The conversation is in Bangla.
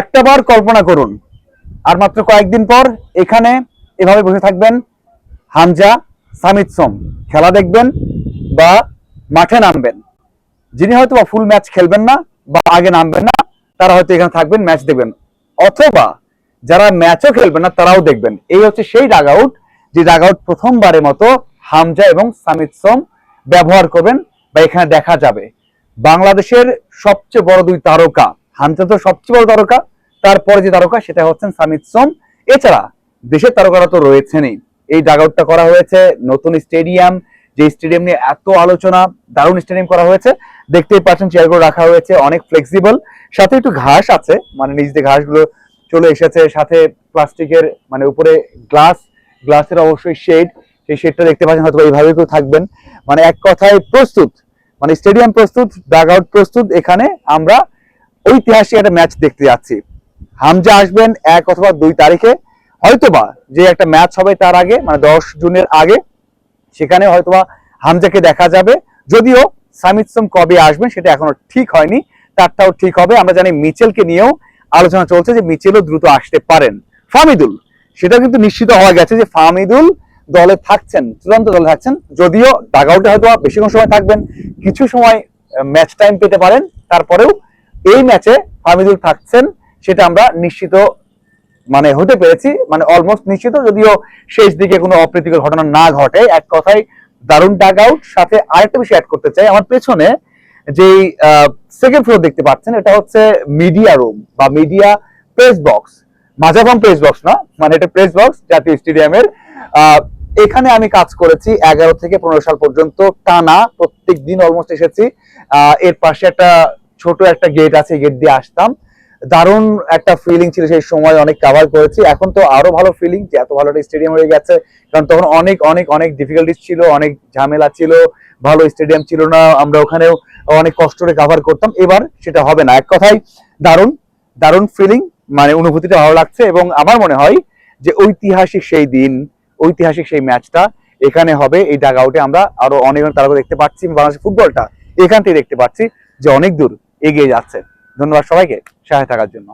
একটা বার কল্পনা করুন। আর মাত্র কয়েকদিন পর এখানে এভাবে বসে থাকবেন হামজা সামিদ সোম। খেলা দেখবেন বা মাঠে নামবেন। যিনি হয়তো বা ফুল ম্যাচ খেলবেন না বা আগে নামবেন না, তারা হয়তো এখানে থাকবেন ম্যাচ দেখবেন। অথবা যারা ম্যাচও খেলবেন না, তারাও দেখবেন। এই হচ্ছে সেই ডাগ আউট যে ডাগ আউট প্রথমবারের মতো হামজা এবং সামিদ সোম ব্যবহার করবেন বা এখানে দেখা যাবে। বাংলাদেশের সবচেয়ে বড় দুই তারকা হামজা তো সবচেয়ে বড় তারকা, তারপরে যে তারকা সেটা হচ্ছেন সামিদ সোম। এছাড়া দেশের তারকারা তো রয়েছেনই। এই ডাগ আউটটা করা হয়েছে, নতুন স্টেডিয়াম যে স্টেডিয়াম নিয়ে এত আলোচনা, দারুণ স্টেডিয়াম করা হয়েছে। দেখতেই পাচ্ছেন চেয়ারগুলো রাখা হয়েছে, অনেক ফ্লেক্সিবল সাথে একটু ঘাস আছে মানে নিচ দিয়ে ঘাসগুলো চলে এসেছে। সাথে প্লাস্টিকের মানে উপরে গ্লাস গ্লাসের অবশ্যই শেড সেই শেডটা দেখতে পাচ্ছেন হয়তো এইভাবে কেউ থাকবেন। মানে এক কথায় প্রস্তুত মানে স্টেডিয়াম প্রস্তুত ডাগ আউট প্রস্তুত, এখানে আমরা ঐতিহাসিক একটা ম্যাচ দেখতে যাচ্ছি। হামজা আসবেন এক অথবা দুই তারিখে। হয়তোবা যে একটা ম্যাচ হবে তার আগে মানে দশ জুনের আগে, সেখানে হয়তোবা হামজাকে দেখা যাবে। যদিও সামিদ সোম কবে আসবেন সেটা এখনও ঠিক হয়নি, তারটাও ঠিক হবে। আমরা জানি মিচেলকে নিয়েও আলোচনা চলছে যে মিচেলও দ্রুত আসতে পারেন। ফামিদুল সেটা কিন্তু নিশ্চিত হওয়া গেছে যে ফামিদুল দলে থাকছেন, চূড়ান্ত দলে থাকছেন। যদিও ডাগ আউটে হয়তো বেশিক্ষণ সময় থাকবেন, কিছু সময় ম্যাচ টাইম পেতে পারেন, তারপরেও এই ম্যাচে ফামিদুল থাকছেন, সেটা আমরা নিশ্চিত মানে হতে পেরেছি মানে অলমোস্ট নিশ্চিত, যদিও শেষ দিকে কোনো অপ্রীতিকর ঘটনা না ঘটে। এক কথায় দারুণ ডাগ আউট সাথে আরেকটা বিষয় অ্যাড করতে চাই। আমার পেছনে যেই সেকেন্ড ফ্লোর দেখতে পাচ্ছেন, এটা হচ্ছে মিডিয়া রুম বা মিডিয়া প্রেস বক্স মাঝাভাম প্রেস বক্স না মানে এটা প্রেস বক্স জাতীয় স্টেডিয়ামের এখানে আমি কাজ করেছি এগারো থেকে পনেরো সাল পর্যন্ত, টানা প্রত্যেক দিন অলমোস্ট এসেছি এর পাশে একটা ছোট একটা গেট আছে গেট দিয়ে আসতাম। দারুণ একটা ফিলিং ছিল সেই সময়, অনেক কাভার করেছি। এখন তো আরও ভালো ফিলিং যে এত ভালো একটা স্টেডিয়াম হয়ে গেছে। কারণ তখন অনেক অনেক অনেক ডিফিকাল্টিস ছিল, অনেক ঝামেলা ছিল, ভালো স্টেডিয়াম ছিল না। আমরা ওখানেও অনেক কষ্ট করে কাভার করতাম। এবার সেটা হবে না। এক কথায় দারুণ দারুণ ফিলিং মানে অনুভূতিটা ভালো লাগছে এবং আমার মনে হয় যে ঐতিহাসিক সেই দিন, ঐতিহাসিক সেই ম্যাচটা এখানে হবে। এই ডাগ আউটে আমরা আরও অনেক তারকা দেখতে পাচ্ছি বাংলাদেশের ফুটবলটা এখান থেকে দেখতে পাচ্ছি যে অনেক দূর। এগিয়ে যাচ্ছে। ধন্যবাদ সবাইকে সহায় থাকার জন্য।